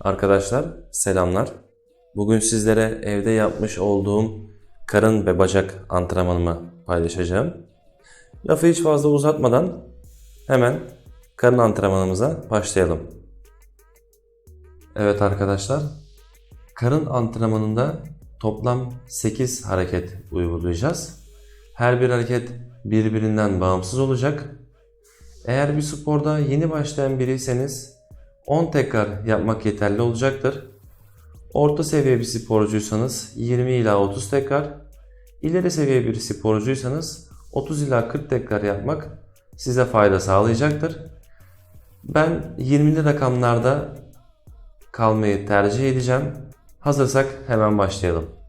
Arkadaşlar selamlar. Bugün sizlere evde yapmış olduğum karın ve bacak antrenmanımı paylaşacağım. Lafı hiç fazla uzatmadan hemen karın antrenmanımıza başlayalım. Evet arkadaşlar, karın antrenmanında toplam 8 hareket uygulayacağız. Her bir hareket birbirinden bağımsız olacak. Eğer bir sporda yeni başlayan biriyseniz 10 tekrar yapmak yeterli olacaktır. Orta seviye bir sporcuysanız 20 ila 30 tekrar, ileri seviye bir sporcuysanız 30 ila 40 tekrar yapmak size fayda sağlayacaktır. Ben 20'li rakamlarda kalmayı tercih edeceğim. Hazırsak hemen başlayalım.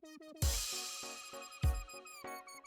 Thank you.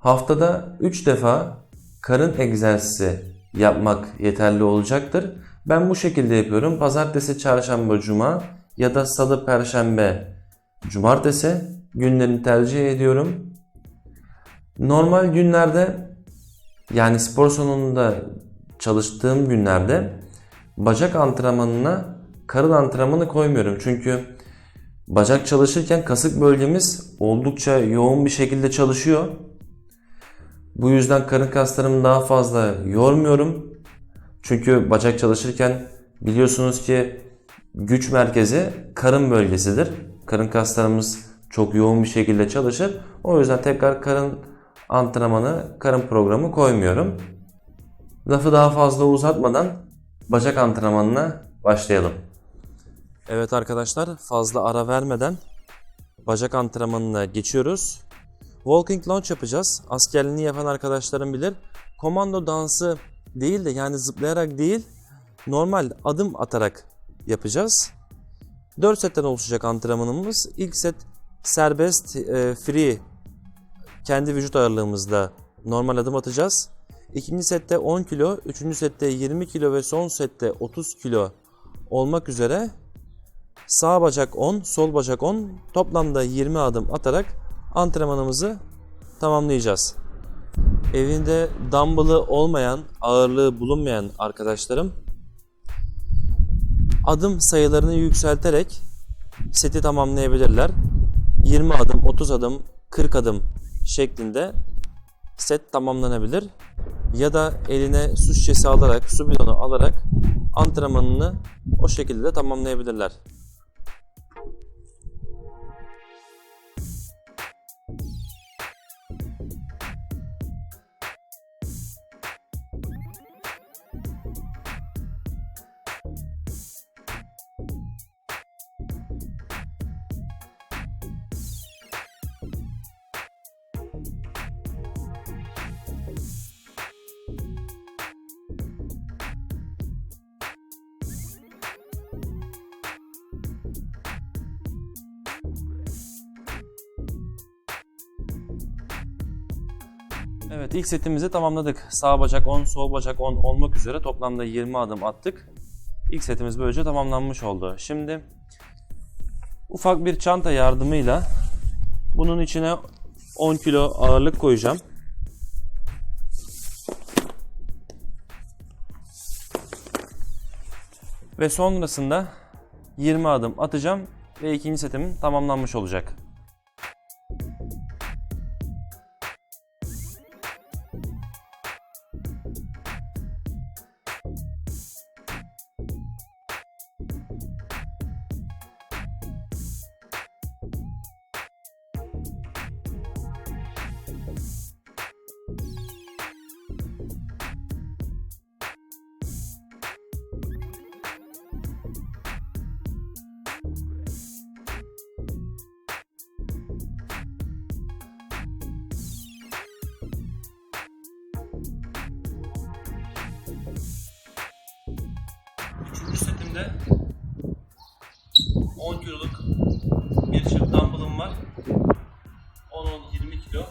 Haftada 3 defa karın egzersizi yapmak yeterli olacaktır. Ben bu şekilde yapıyorum. Pazartesi, çarşamba, cuma ya da salı, perşembe, cumartesi günlerini tercih ediyorum. Normal günlerde yani spor salonunda çalıştığım günlerde bacak antrenmanına karın antrenmanı koymuyorum. Çünkü bacak çalışırken kasık bölgemiz oldukça yoğun bir şekilde çalışıyor. Bu yüzden karın kaslarımı daha fazla yormuyorum. Çünkü bacak çalışırken biliyorsunuz ki güç merkezi karın bölgesidir. Karın kaslarımız çok yoğun bir şekilde çalışır. O yüzden tekrar karın antrenmanı, karın programı koymuyorum. Lafı daha fazla uzatmadan bacak antrenmanına başlayalım. Evet arkadaşlar fazla ara vermeden bacak antrenmanına geçiyoruz. Walking lunge yapacağız. Askerliğini yapan arkadaşlarım bilir. Komando dansı değil de yani zıplayarak değil normal adım atarak yapacağız. 4 setten oluşacak antrenmanımız. İlk set serbest e, free kendi vücut ağırlığımızda normal adım atacağız. İkinci sette 10 kilo, üçüncü sette 20 kilo ve son sette 30 kilo olmak üzere sağ bacak 10, sol bacak 10 toplamda 20 adım atarak antrenmanımızı tamamlayacağız. Evinde dumbbell'ı olmayan, ağırlığı bulunmayan arkadaşlarım adım sayılarını yükselterek seti tamamlayabilirler. 20 adım, 30 adım, 40 adım şeklinde set tamamlanabilir. Ya da eline su şişesi alarak, su bidonu alarak antrenmanını o şekilde de tamamlayabilirler. Evet ilk setimizi tamamladık. Sağ bacak 10, sol bacak 10 olmak üzere toplamda 20 adım attık. İlk setimiz böylece tamamlanmış oldu. Şimdi ufak bir çanta yardımıyla bunun içine 10 kilo ağırlık koyacağım. Ve sonrasında 20 adım atacağım ve ikinci setimin tamamlanmış olacak. Setimde 10 kiloluk bir çift dumbbellım var. 10-10-20 kilo.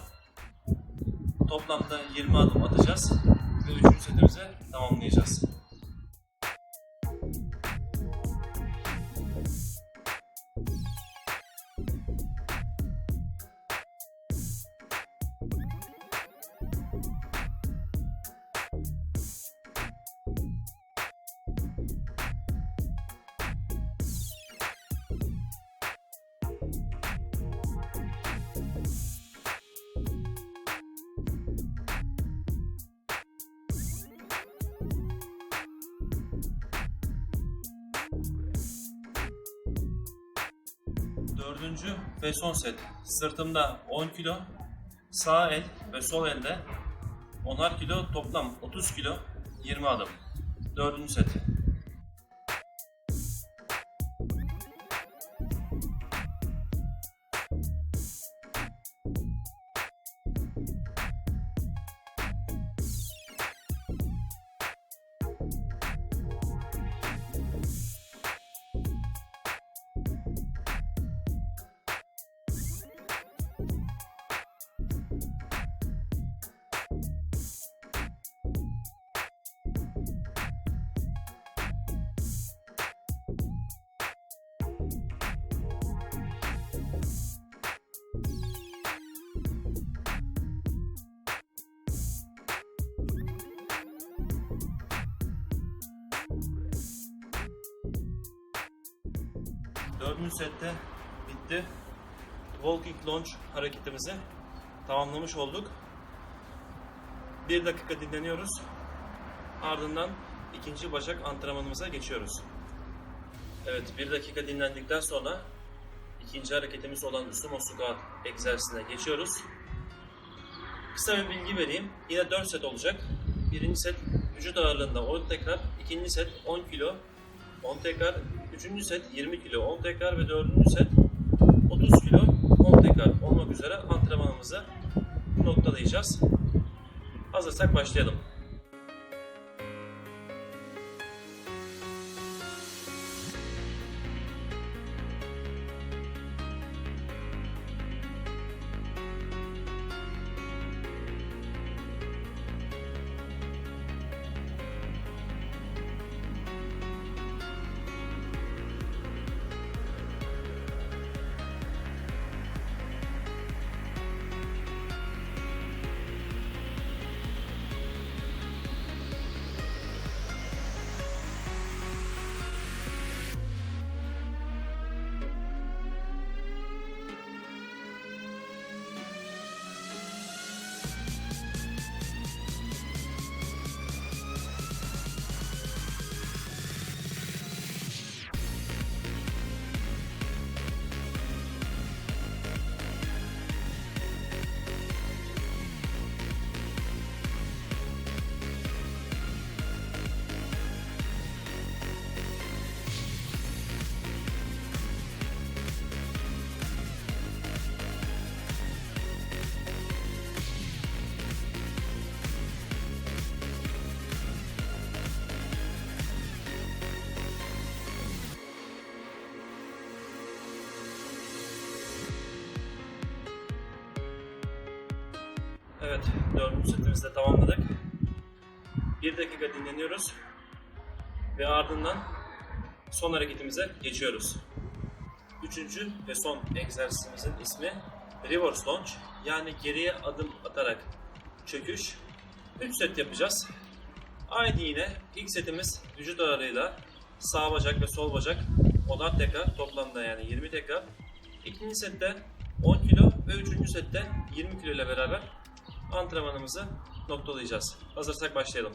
Toplamda 20 adım atacağız Dördüncü ve son set. Sırtımda 10 kilo, sağ el ve sol elde 10'ar kilo, toplam 30 kilo, 20 adım. Dördüncü set. Dördüncü sette bitti. Walking Lunge hareketimizi tamamlamış olduk. Bir dakika dinleniyoruz. Ardından ikinci bacak antrenmanımıza geçiyoruz. Evet, bir dakika dinlendikten sonra ikinci hareketimiz olan sumo squat egzersizine geçiyoruz. Kısa bir bilgi vereyim. Yine 4 set olacak. Birinci set vücut ağırlığında 10 tekrar, ikinci set 10 kilo, 10 tekrar, üçüncü set 20 kilo, 10 tekrar ve dördüncü set 30 kilo, 10 tekrar olmak üzere antrenmanımızı noktalayacağız. Hazırsak başlayalım. Evet, dördüncü setimizi de tamamladık. Bir dakika dinleniyoruz ve ardından son hareketimize geçiyoruz. Üçüncü ve son egzersizimizin ismi Reverse Lunge yani geriye adım atarak çöküş. 3 set yapacağız. Aynı yine ilk setimiz vücut ağırlığıyla sağ bacak ve sol bacak 10'ar tekrar toplamda yani 20 tekrar. İkinci sette 10 kilo ve üçüncü sette 20 kilo ile beraber antrenmanımızı noktalayacağız. Hazırsak başlayalım.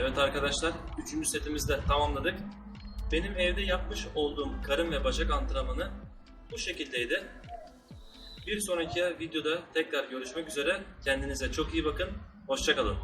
Evet arkadaşlar, üçüncü setimizi de tamamladık. Benim evde yapmış olduğum karın ve bacak antrenmanı bu şekildeydi. Bir sonraki videoda tekrar görüşmek üzere. Kendinize çok iyi bakın. Hoşçakalın.